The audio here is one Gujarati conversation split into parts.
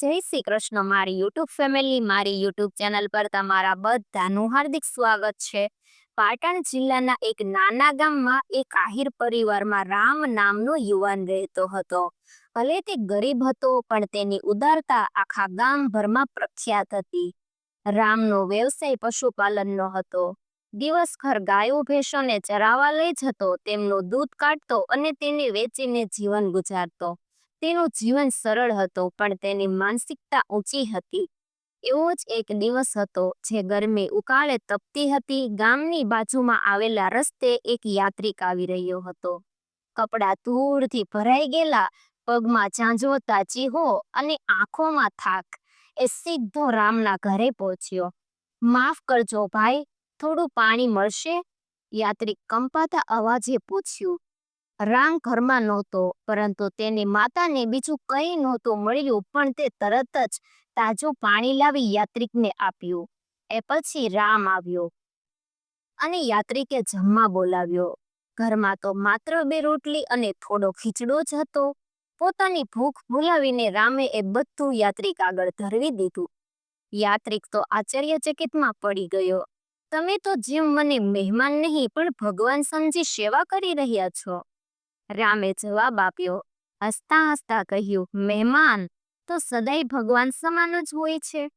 જય શ્રી કૃષ્ણ. મારી યુટ્યુબ ફેમિલી, મારી યુટ્યુબ ચેનલ પર તમારા બધાનું હાર્દિક સ્વાગત છે. પાટણ જિલ્લાના એક નાના ગામમાં એક આહિર પરિવારમાં રામ નામનો યુવાન રહેતો હતો. ભલે તે ગરીબ હતો, પણ તેની ઉદારતા આખા ગામભરમાં પ્રખ્યાત હતી. રામનો વ્યવસાય પશુપાલનનો હતો. દિવસભર ગાયો, ભેંસોને ચરાવવા લઈ જતો, તેમનું દૂધ કાઢતો અને તેને વેચીને જીવન ગુજારતો. તેનું જીવન સરળ હતું, પણ તેની માનસિકતા ઊંચી હતી. એવો જ એક દિવસ હતો, જે ગરમી ઉકાળે તપતી હતી. ગામની બાજુમાં આવેલા રસ્તે એક યાત્રિક આવી રહ્યો હતો. કપડાં ધૂળથી ભરાઈ ગયેલા, પગમાં ઝાંઝોતા ચીહો અને આંખોમાં થાક. એ સીધો રામના ઘરે પહોંચ્યો. માફ કરજો ભાઈ, થોડું પાણી મળશે? યાત્રિક કંપાતા અવાજે પૂછ્યું. રામ ઘરમાં નહોતો, પરંતુ તેની માતાને બીજું કંઈ નહોતું મળ્યું, પણ તે તરત જ તાજું પાણી લાવી યાત્રિકને આપ્યું. એ પછી રામ આવ્યો અને યાત્રિકે જમવા બોલાવ્યો. ઘરમાં તો માત્ર બે રોટલી અને થોડો ખીચડો જ હતો. પોતાની ભૂખ ભૂલાવીને રામે એ બધું યાત્રિક આગળ ધરવી દીધું. યાત્રિક તો આશ્ચર્યચકિતમાં પડી ગયો. તમે તો જેમ મને મહેમાન નહીં, પણ ભગવાન સમજી સેવા કરી રહ્યા છો. રામે જવાબ આપ્યો, હસતા હસતા કહ્યું, મહેમાન, તો સદાય ભગવાન સમાન જ હોય છે.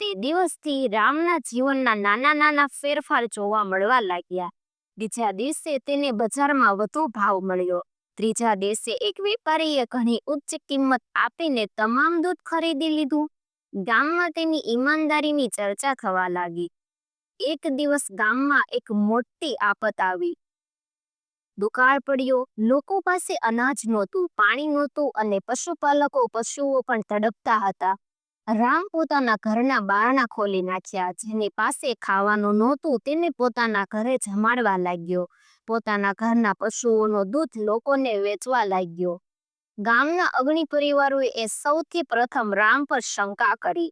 તે દિવસથી રામના જીવનના નાના નાના ફેરફાર જોવા મળવા લાગ્યા. બીજા દિવસે તેને બજારમાં વધુ ભાવ મળ્યો. ત્રીજા દિવસે એક વેપારીએ ઘણી ઉચ્ચ કિંમત આપીને તમામ દૂધ ખરીદી લીધું. ગામમાં તેની ઈમાનદારીની ચર્ચા થવા લાગી. એક દિવસ ગામમાં એક મોટી આફત આવી. દુકાળ પડ્યો. લોકો પાસે અનાજ નહોતું, પાણી નહોતું અને પશુપાલકો પશુઓ પણ તડપતા હતા. રામ પોતાના ઘરના બારણા ખોલી નાખ્યા. જેની પાસે ખાવાનું નહોતું, તેને પોતાના ઘરે જમાડવા લાગ્યો. પોતાના ઘરના પશુઓનો દૂધ લોકોને વેચવા લાગ્યો. ગામના અગ્નિ પરિવારોએ સૌથી પ્રથમ રામ પર શંકા કરી.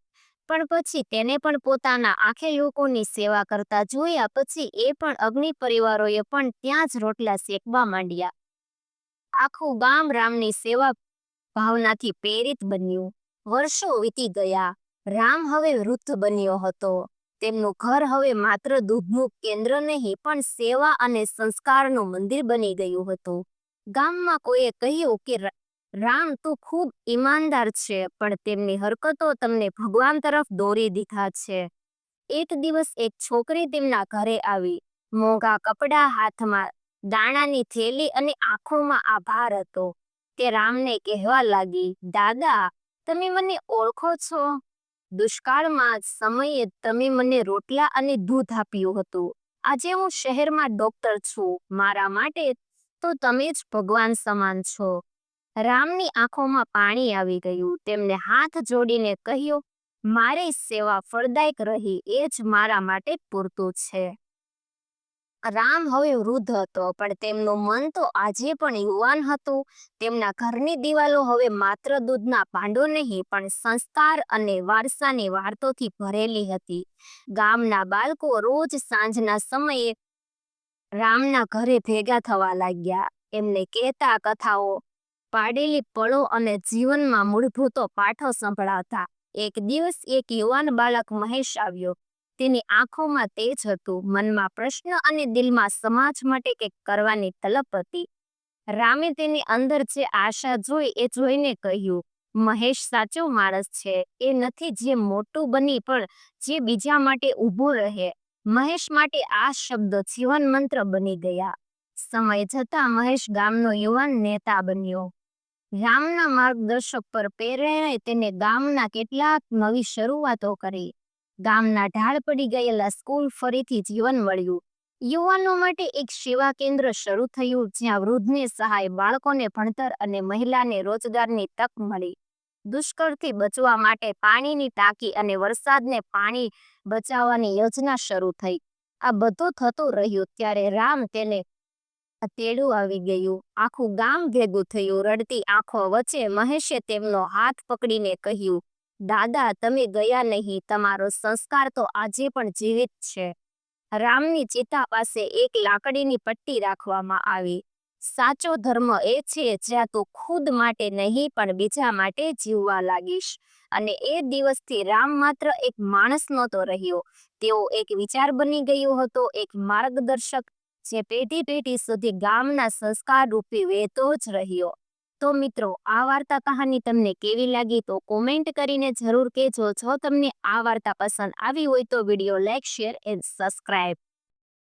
પણ પછી તેને પણ પોતાના આંખે લોકોની સેવા કરતા જોયા પછી એ પણ અગ્નિ પરિવારોએ પણ ત્યાં જ રોટલા શેકવા માંડ્યા. આખું ગામ રામની સેવા ભાવનાથી પ્રેરિત બન્યું. વર્ષો વીતી ગયા. રામ હવે વૃદ્ધ બન્યો હતો. તેમનું ઘર હવે માત્ર દૂધનું કેન્દ્ર નહીં, પણ સેવા અને સંસ્કારનું મંદિર બની ગયું હતું. ગામમાં કોઈએ કહ્યું કે રામ તું ખૂબ ઈમાનદાર છે, પણ તેમની હરકતો તમને ભગવાન તરફ દોરી દીધા છે. એક દિવસ એક છોકરી તેમના ઘરે આવી. મોંઘા કપડાં હાથમાં, દાણાની થેલી અને આંખોમાં આભાર હતો. તે રામને કહેવા લાગી, દાદા, તમે મને ઓળખો છો? દુષ્કાળમાં સમયે તમે મને રોટલા અને દૂધ આપ્યું હતું. આજે હું શહેરમાં ડોક્ટર છું. મારા માટે તો તમે જ ભગવાન સમાન છો. રામની આંખોમાં પાણી આવી ગયું. તેમને હાથ જોડીને કહ્યું, મારી સેવા ફળદાયક રહી, એ જ મારા માટે પૂરતું છે. રામ હવે વૃદ્ધ હતો, પણ તેમનું મન તો આજે પણ યુવાન હતું. તેમના ઘરની દિવાલો હવે માત્ર દૂધના પાંડો નહીં, પણ સંસ્કાર અને વારસાની વાર્તોથી ભરેલી હતી. ગામના બાળકો રોજ સાંજના સમયે રામના ઘરે ભેગા થવા લાગ્યા. એમને કહેતા કથાઓ પાડેલી પળો અને જીવનમાં મૂળભૂતો પાઠો સંભળાવતા એક દિવસ એક યુવાન બાળક મહેશ આવ્યો. તેની આંખોમાં તેજ હતું, મનમાં પ્રશ્ન અને દિલમાં સમાજ માટે કંઈક કરવાની તલપ હતી. રામે તેની અંદર જે આશા જોઈ એ જોઈને કહ્યું, મહેશ સાચો માણસ છે, એ નથી જે મોટું બની, પણ જે બીજા માટે ઊભું રહે. મહેશ માટે આ શબ્દ જીવન મંત્ર બની ગયા. સમય જતા મહેશ ગામનો યુવાન નેતા બન્યો. રામના માર્ગદર્શક પર પ્રેરણાએ તેને ગામના કેટલાક નવી શરૂઆતો કરી. ગામના ઢાળ પડી ગયેલા સ્કૂલ ફરીથી જીવન મળ્યું યુવાનો માટે એક સેવા કેન્દ્ર શરૂ થયું, જ્યાં વૃદ્ધને સહાય, બાળકોને ભણતર અને મહિલાને રોજગારની તક મળી. દુષ્કળથી બચવા માટે પાણીની ટાંકી અને વરસાદને પાણી બચાવવાની યોજના શરૂ થઈ. આ બધું થતું રહ્યું ત્યારે રામ તેને તેડું આવી ગયું. આખું ગામ ભેગું થયું. રડતી આંખો વચ્ચે મહેશે તેમનો હાથ પકડીને કહ્યું, દાદા, તમે ગયા નહીં. તમારો સંસ્કાર તો આજે પણ જીવિત છે. રામની ચિતા પાસે એક લાકડીની પટ્ટી રાખવામાં આવી. સાચો ધર્મ એ છે, જ્યાં તું ખુદ માટે નહીં, પણ બીજા માટે જીવવા લાગીશ. અને એ દિવસથી રામ માત્ર એક માણસ નહોતો રહ્યો. તેઓ એક વિચાર બની ગયો હતો, એક માર્ગદર્શક જે પેઢી પેઢી સુધી ગામના સંસ્કાર રૂપી વહેતો જ રહ્યો. તો મિત્રો, આ વાર્તા કહાની તમને કેવી લાગી તો કોમેન્ટ કરીને જરૂર કહેજો. જો તમને આ વાર્તા પસંદ આવી હોય તો video like, share and subscribe